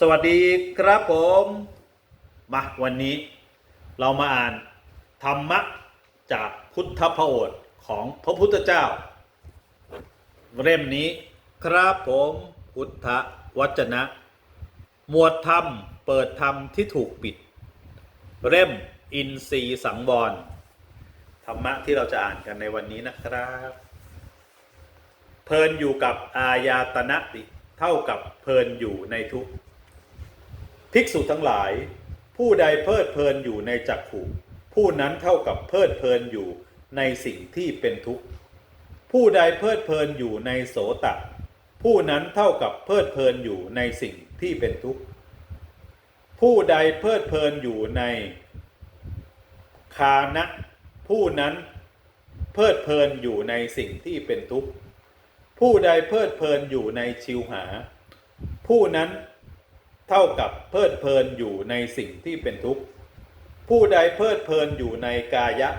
สวัสดีครับผม มาวันนี้เรามาอ่านธรรมะจากพุทธพระโอษของพระพุทธเจ้า เล่มนี้ครับผมพุทธวจนะ หมวดธรรมเปิดธรรมที่ถูกปิด เล่มอินทรีสังวรธรรมะที่เราจะอ่านกันในวันนี้นะครับ เพลินอยู่กับอายาตนะติเท่ากับเพลินอยู่ในทุกข์ ภิกษุทั้งหลาย ผู้ใดเพลิดเพลินอยู่ในจักขุผู้นั้นเท่ากับเพลิดเพลินอยู่ในสิ่งที่เป็นทุกข์ ผู้ใดเพลิดเพลินอยู่ในโสตะ ผู้นั้นเท่ากับเพลิดเพลินอยู่ในสิ่งที่เป็นทุกข์ ผู้ใดเพลิดเพลินอยู่ในคานะผู้นั้นเพลิดเพลินอยู่ในสิ่งที่เป็นทุกข์ ผู้ใดเพลิดเพลินอยู่ในชิวหา ผู้นั้น เท่ากับเพลิดเพลินอยู่ในสิ่งที่เป็นทุกข์ ผู้ใดเพลิดเพลินอยู่ในกายะ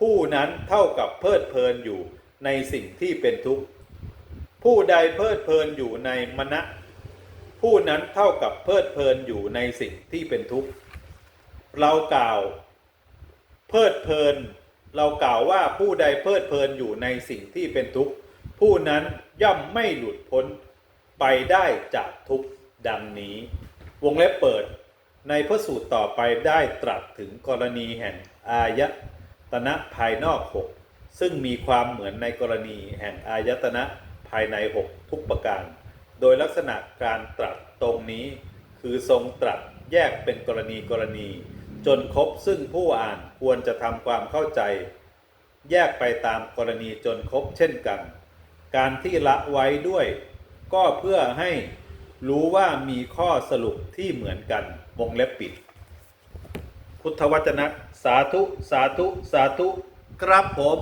ผู้นั้นเท่ากับเพลิดเพลินอยู่ในสิ่งที่เป็นทุกข์ ผู้ใดเพลิดเพลินอยู่ในมณะ ผู้นั้นเท่ากับเพลิดเพลินอยู่ในสิ่งที่เป็นทุกข์ เรากล่าว เพลิดเพลิน เรากล่าวว่าผู้ใดเพลิดเพลินอยู่ในสิ่งที่เป็นทุกข์ ผู้นั้นย่อมไม่หลุดพ้นไปได้จากทุกข์ ดังนี้ วงเล็บเปิด ในพระสูตรต่อไปได้ตรัสถึงกรณีแห่งอายตนะภายนอกหกซึ่งมีความเหมือนในกรณีแห่งอายตนะภายในหกทุกประการ โดยลักษณะการตรัสตรงนี้ คือทรงตรัสแยกเป็นกรณีกรณี จนครบซึ่งผู้อ่านควรจะทำความเข้าใจ แยกไปตามกรณีจนครบเช่นกัน การที่ละไว้ด้วย ก็เพื่อให้ รู้ว่ามีข้อสรุปที่เหมือนกันวงเล็บปิด พุทธวจนะ สาธุ สาธุ สาธุ ครับผม